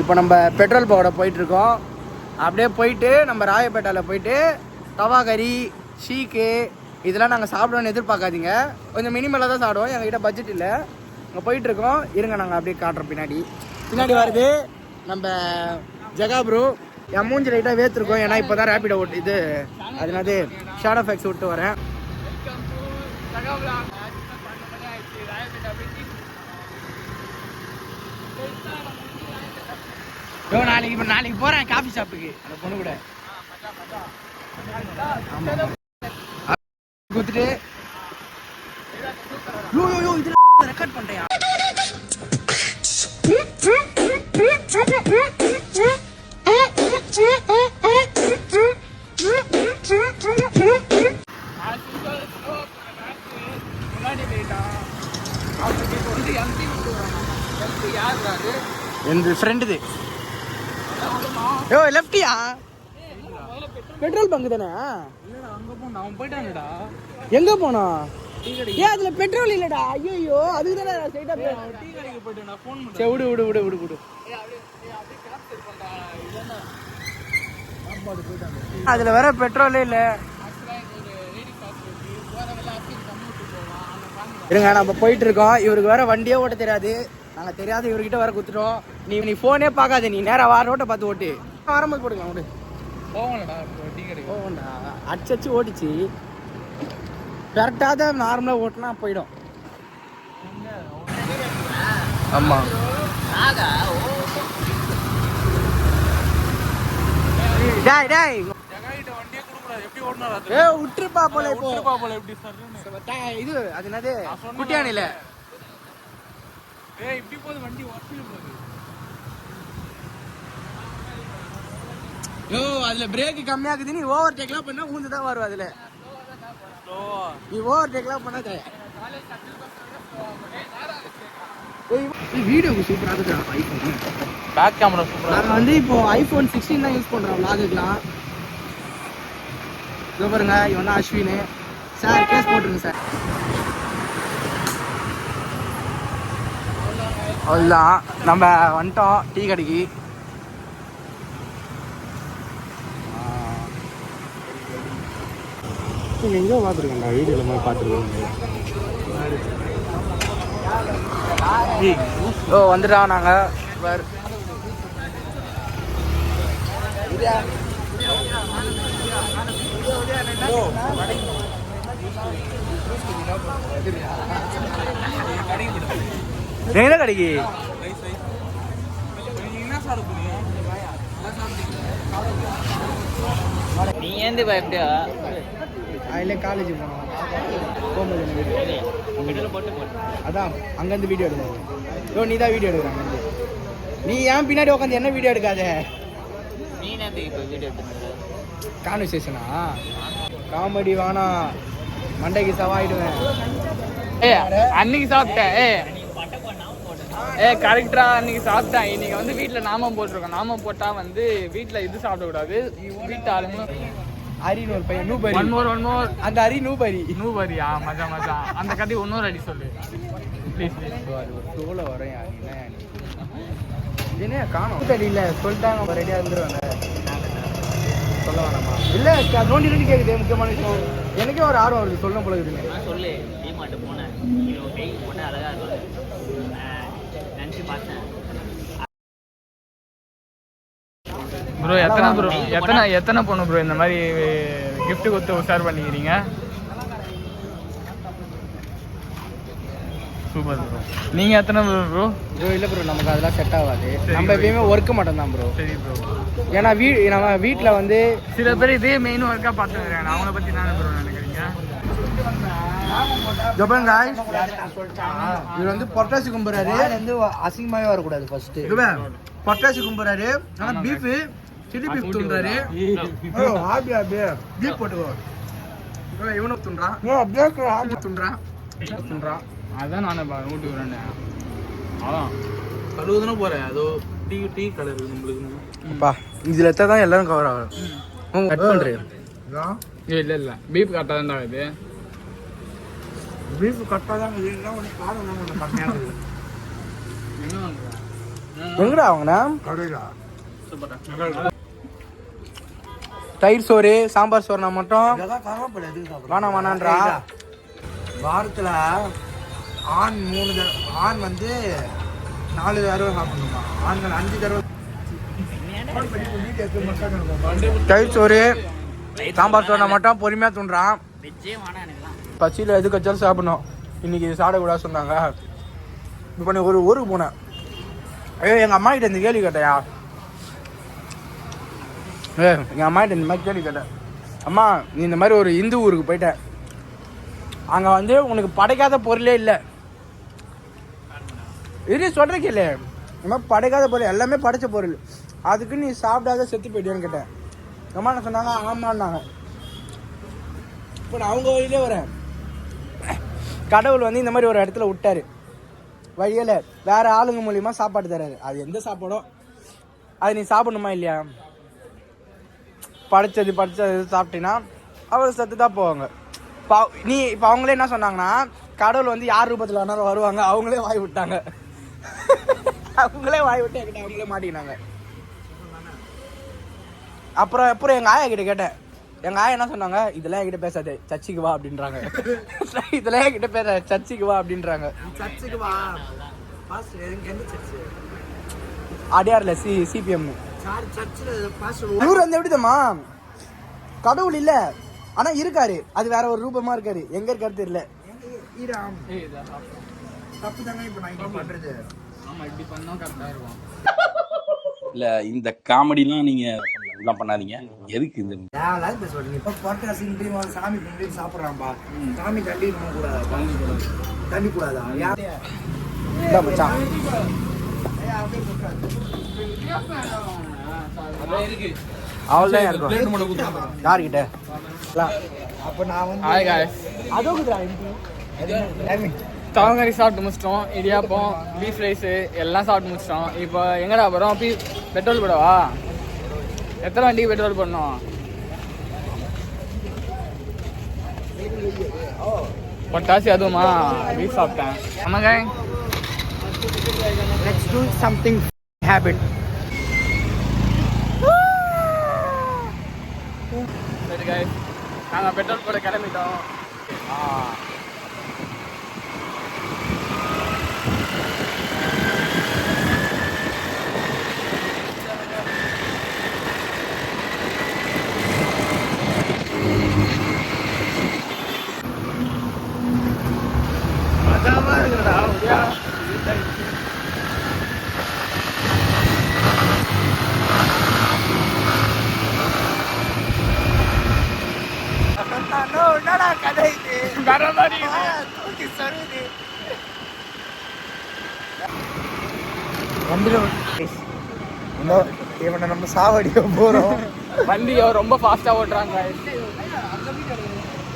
இப்போ நம்ம பெட்ரோல் போட போயிட்டுருக்கோம். அப்படியே போயிட்டு நம்ம ராயப்பேட்டாவில் போயிட்டு தவா கறி ஷீக்கு இதெல்லாம் நாங்கள் சாப்பிடணும்னு எதிர்பார்க்காதீங்க. கொஞ்சம் மினிமலாக தான் சாப்பிடுவோம். எங்ககிட்ட பட்ஜெட் இல்லை. அங்கே போயிட்டுருக்கோம். இருங்க நாங்கள் அப்படியே காட்டுறோம் பின்னாடி. பின்னாடி வருது நம்ம ஜெகா ப்ரோ என் மூஞ்சி லைட்டாக வேர்த்துருக்கோம். ஏன்னா இப்போ தான் ரேப்பிடோ ஓட்டு இது அதனால ஷேடோ ஃபேக்ஸ் விட்டு வரேன். யோ நாளைக்கு இப்போ நாளைக்கு போகிறேன் காஃபி ஷாப்புக்கு அந்த பொண்ணு கூட. குத்துட்டு யோ யோ யோ இதுல ரெக்கார்ட் பண்றியா? எந்த ஃப்ரெண்டு இது. யோ? லெஃப்டியா பெட்ரோல் பங்க் தானே? எங்க போனா? ஏன் அதுல பெட்ரோல் இல்லடா. ஐயோ அதுக்கு தானே ஸ்ட்ரைட்டா டீ கடைக்கு போயிட்டு நான் ஃபோன் சரி விடு விடு விடு விடு விடு. அதுல வேற பெட்ரோலே இல்ல. இருங்க நம்ம போயிட்டு இருக்கோம். இவருக்கு வேற வண்டியே ஓட்ட தெரியாது. நாங்க தெரியாத இவர்கிட்ட வேற குத்துட்டோம். நீ நீ போனே பார்க்காத நீ நேரா வார ரோட்டை பார்த்து ஓட்டு. வரும்போது போடுங்க விடு போவாங்கடா டீ அடிச்சு அடிச்சு ஓடிச்சு கரெக்டாக தான் நார்மலாக ஓட்டினா போயிடும். ஆமா. டேய் டேய். விட்டுருப்பா போல இப்போ. இது அது என்னது. குட்டியானில ஏய் இப்படி போகுது வண்டி ஒர்க்கு போகுது. யோ அதுல பிரேக் கம்மியாகுது நீ ஓவர் டேக்லாம் பண்ணா ஊந்து தான் வரும் அதுல. நீ ஓவர் டேக்லாம் பண்ணாத. வீடியோக்கு சூப்பராக இருக்குடா ஐஃபோன் பேக் கேமரா சூப்பரா நாங்கள் வந்து இப்போ ஐஃபோன் சிக்ஸ்டீன் தான் யூஸ் பண்ணுறோம் விளாகுக்கெலாம் இதோ பாருங்க இவன் அஸ்வின். சார் கேஸ் போட்டுருங்க சார். அவ்வளோதான் நம்ம வந்துட்டோம். டீ கடைக்கு. எங்கேயோ பார்த்துருக்கேன்டா. வீடியோவில் மாதிரி பார்த்துருக்கேன் ஓ வந்துட்டோம் நாங்கள் எங்க கடைக்கு என்ன போறீங்க நீ ஏந்து பயப்படியா இல்லை காலேஜ் போனோம். போகும்போது அதான் அங்கேருந்து வீடியோ எடுக்கணும். யோ நீ தான் வீடியோ எடுக்கிற அங்கேருந்து நீ ஏன் பின்னாடி உட்காந்து என்ன வீடியோ எடுக்காத? நீ என்ன இப்போ வீடியோ எடுத்து கான்வர்சேஷனா காமெடி வேணாம். மண்டைக்கு சவாயிடுவேன். ஏ அன்னைக்கு சாப்பிட்டேன். ஏ ஏ கரெக்டா அன்னைக்கு சாப்பிட்டேன். இன்னைக்கு வந்து வீட்ல நாமம் போட்டிருக்கோம். நாமம் போட்டா வந்து வீட்ல இது சாப்பிடக்கூடாது. வீட்டு ஆளுங்களும் அரின்னு ஒரு பையன் நூபரி. ஒன் மோர் ஒன் மோர் அந்த அரி நூபரி. நூபரியா? மஜா மஜா. அந்த கதை இன்னொரு அடி சொல்லு. ப்ளீஸ் ப்ளீஸ் அது ஒரு தோலை வரும் என்ன காணும்? தெரியல சொல்லிட்டாங்க ரெடியாக இருந்துருவாங்க. சொல்ல வேணாமா? இல்லை நோண்டி நோண்டி கேட்குது முக்கியமான விஷயம். எனக்கே ஒரு ஆர்வம் வருது சொல்ல போல இருக்குதுங்க நான் சொல்லு டீ மாட்டு போனேன் இவன் கை போட்டு அழகா இருக்கும் நினச்சி பார்த்தேன். ப்ரோ எத்தனை ப்ரோ எத்தனை எத்தனை பொண்ணு ப்ரோ இந்த மாதிரி gift கொடுத்து உஷார் பண்ணிக்கிறீங்க? சூப்பர் ப்ரோ நீங்க எத்தனை ப்ரோ ப்ரோ இல்லை ப்ரோ நமக்கு அதெல்லாம் செட் ஆகாது. நம்ம. எப்பயுமே ஒர்க்கு மட்டும் தான் ப்ரோ சரி ப்ரோ ஏன்னா வீ நம்ம வீட்டில் வந்து சில பேர் இதே மெயின் ஒர்க்கா பார்த்துக்கிறேன் அவங்கள பத்தி என்ன ப்ரோ நினைக்கிறீங்க? ஜபன் இவர் வந்து பொட்டாசி கும்புறாரு. வந்து அசிங்கமாவே வரக்கூடாது ஃபர்ஸ்ட் பொட்டாசி கும்புறாரு. ஆனா பீஃப் சில்லி பீஃப் தூண்டுறாரு. ஹாபி ஹாபி பீஃப் போட்டுக்கோ. இவனும் துண்டுறான். அப்படியே துண்டுறான். துண்டுறான். அதான் நான் ஊட்டி விடுறேன் அதான். கழுவு தானே போறேன். அதோ டீ டீ கடை இருக்கு நம்மளுக்கு. அப்பா இதுல எத்தனை தான் எல்லாரும் கவர் ஆகும் கட் பண்றேன் ஏய், இல்ல இல்ல. பீப் கரெக்டாக தான் இது. பீஃப் கட்டாக தான் காரம் என்ன வாங்குற எங்கடா வாங்கினா? தயிர் சோறு சாம்பார் சோறுனா மட்டும்? வேணாம் வேணான்றா? வாரத்தில் ஆண் மூணு தடவை ஆண் வந்து நாலு தடவை சாப்பிடணுமா? ஆண்கள் அஞ்சு தடவை தயிர் சோறு சாம்பார் சோறுனா மட்டும் பொறுமையாக தூண்டுறான். பசியில் எது கச்சாலும் சாப்பிடணும்? இன்னைக்கு இது சாப்பிடக்கூடாது சொன்னாங்க. இப்போ நீ ஒரு ஊருக்கு போனேன். ஐயோ எங்கள் அம்மா கிட்ட இந்த கேள்வி கேட்டையா ஏ எங்கள் அம்மா கிட்ட இந்த மாதிரி கேள்வி கேட்டேன். அம்மா நீ இந்த மாதிரி ஒரு இந்து ஊருக்கு போயிட்டேன். அங்கே வந்து உனக்கு படைக்காத பொருளே இல்லை. இது சொல்கிற கேளு. இந்த மாதிரி படைக்காத பொருள் எல்லாமே படைச்ச பொருள். அதுக்கு நீ சாப்பிடாத செத்து போயிட்டியான்னு கேட்டேன். எங்கள் அம்மா என்ன சொன்னாங்க? ஆமான்னாங்க. இப்போ நான் அவங்க வழியிலே வரேன். கடவுள் வந்து இந்த மாதிரி ஒரு இடத்துல விட்டாரு. வழியில் வேறு ஆளுங்க மூலிமா சாப்பாடு தராரு. அது எந்த சாப்பாடோ? அது நீ சாப்பிடணுமா இல்லையா? படைச்சது படைச்சது சாப்பிட்டீங்கன்னா அவர் சத்து தான் போவாங்க. இப்போ நீ இப்போ அவங்களே என்ன சொன்னாங்கன்னா கடவுள் வந்து யார் ரூபத்தில் வேணாலும் வருவாங்க அவங்களே வாய் விட்டாங்க. அவங்களே வாய் விட்டு என்கிட்ட அவங்களே மாட்டிக்கினாங்க. அப்புறம் அப்புறம் எங்கள் ஆயா கிட்ட கேட்டேன் எங்கள் ஆயா என்ன சொன்னாங்க? இதெல்லாம் என்கிட்ட பேசாது சர்ச்சுக்கு வா அப்படின்றாங்க. இதெல்லாம் என்கிட்ட பேச சர்ச்சுக்கு வா அப்படின்றாங்க. சர்ச்சுக்கு வா. அடையார்ல சி சிபிஎம். இவர் வந்து எப்படிதம்மா கடவுள் இல்ல. ஆனா இருக்காரு. அது வேற ஒரு ரூபமா இருக்காரு. எங்க இருக்காரு தெரியல. ஈராம் தப்பு தானே இப்போ நான் இங்க பண்றது? ஆமா இப்படி பண்ணா கரெக்டா இருக்கும். இல்ல இந்த காமெடிலாம் நீங்க இதெல்லாம் பண்ணாதீங்க. எதுக்கு இந்த இப்போ பட்டா சிங்கிட்டு சாமி கும்பிட்டு சாப்பிட்றான்பா. சாமி தண்டி கூடாதா? தண்ணி கூடாதா? யார் இந்த மச்சான். அவள்தான் இருக்கும் யார்கிட்ட? அப்போ நான் வந்து ஹாய் காய்ஸ் தவங்கறி சாப்பிட்டு முடிச்சிட்டோம். இடியாப்பம் பீஃப் ரைஸு எல்லாம் சாப்பிட்டு முடிச்சிட்டோம். இப்போ எங்கடா போகிறோம் பீ பெட்ரோல் போடவா? எத்தனை வண்டிக்கு பெட்ரோல் போடணும் பொட்டாசி அதுவுமா? பீஃப் சாப்பிட்டேன். ஆமாங்க. லெட்ஸ் டூ சம்திங் ஹேபிட் சரி நாங்கள் பெட்ரோல் போட கிளம்பிட்டோம் என்னடா கதை இது வேற மாதிரி தூக்கி சரியுது இவனை நம்ம சாவடிக்க போறோம். வண்டியை ரொம்ப ஃபாஸ்ட்டாக ஓட்டுறாங்க.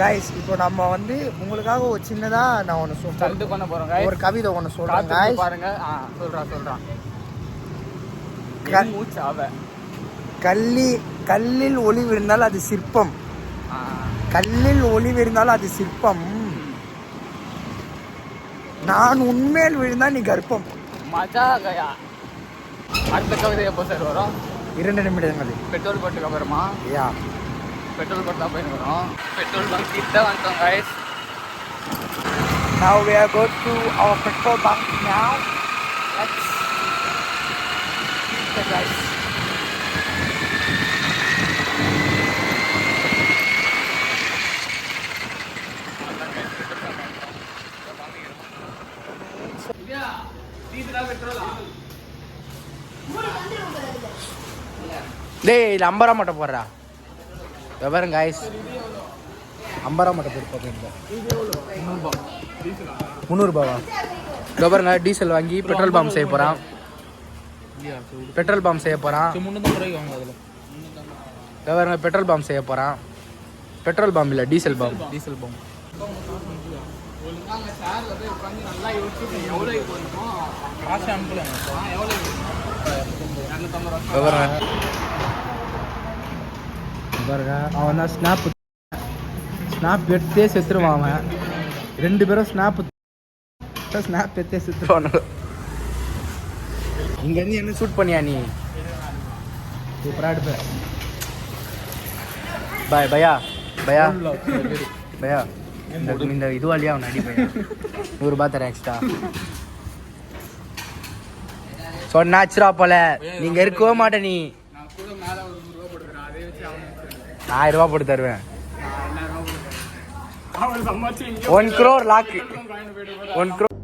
கைஸ் இப்போ நம்ம வந்து உங்களுக்காக ஒரு சின்னதா நான் ஒன்று தண்டு பண்ண போகிறோம். ஒரு கவிதை ஒன்று காத்துட்டு guys. பாருங்க. ஆ மூச்சு அவ. கல்லி கல்லில் ஒளி விழுந்தால் அது சிற்பம். கல்லில் ஒளி விழுந்தால் அது சிற்பம். நான் உண்மையில் விழுந்தால் நீ கர்ப்பம். மஜா கயா அடுத்த கவிதை எப்போ சார் வரும்? இரண்டு நிமிடங்கள் பெட்ரோல் போட்டுக்கு அப்புறமா யா. பெட்ரோல் போட்டு தான் போயிருக்கிறோம் பெட்ரோல் பங்க் கிட்ட வந்துட்டோம் guys. Now we are going to our petrol bunk now. Let's guys. டேய் இது ஐம்பது ரூபா மட்டும் போடுறா. விவரம் காய்ஸ் ஐம்பது ரூபா மட்டும் போட்டு பார்த்துருந்தேன் முந்நூறுபாவா இதோ பாருங்க டீசல் வாங்கி பெட்ரோல் பம்ப் செய்ய போகிறான் பெட்ரோல் பம்ப் செய்ய போகிறான் இதோ பாருங்க பெட்ரோல் பம்ப் செய்ய போகிறான் பெட்ரோல் பம்ப் இல்லை டீசல் பம்ப் டீசல் பம்ப் ஒழுங்காங்க பாருங்க. அவன் தான் ஸ்னாப் ஸ்னாப் எடுத்தே செத்துருவான் அவன். ரெண்டு பேரும் ஸ்னாப் ஸ்னாப் எடுத்தே செத்துருவான் இங்க இருந்து என்ன ஷூட் பண்ணியா நீ? சூப்பரா எடுப்ப. பாய் பயா பயா. பயா. இந்த இந்த இதுவாலியா அவன் அடி பையா நூறுரூபா தரேன் எக்ஸ்ட்ரா சொன்னாச்சுரா போல. நீங்க இருக்கவே மாட்டே நீ. நான் ஆயிரம் ரூபாய் போட்டு தருவேன். One crore lakh one crore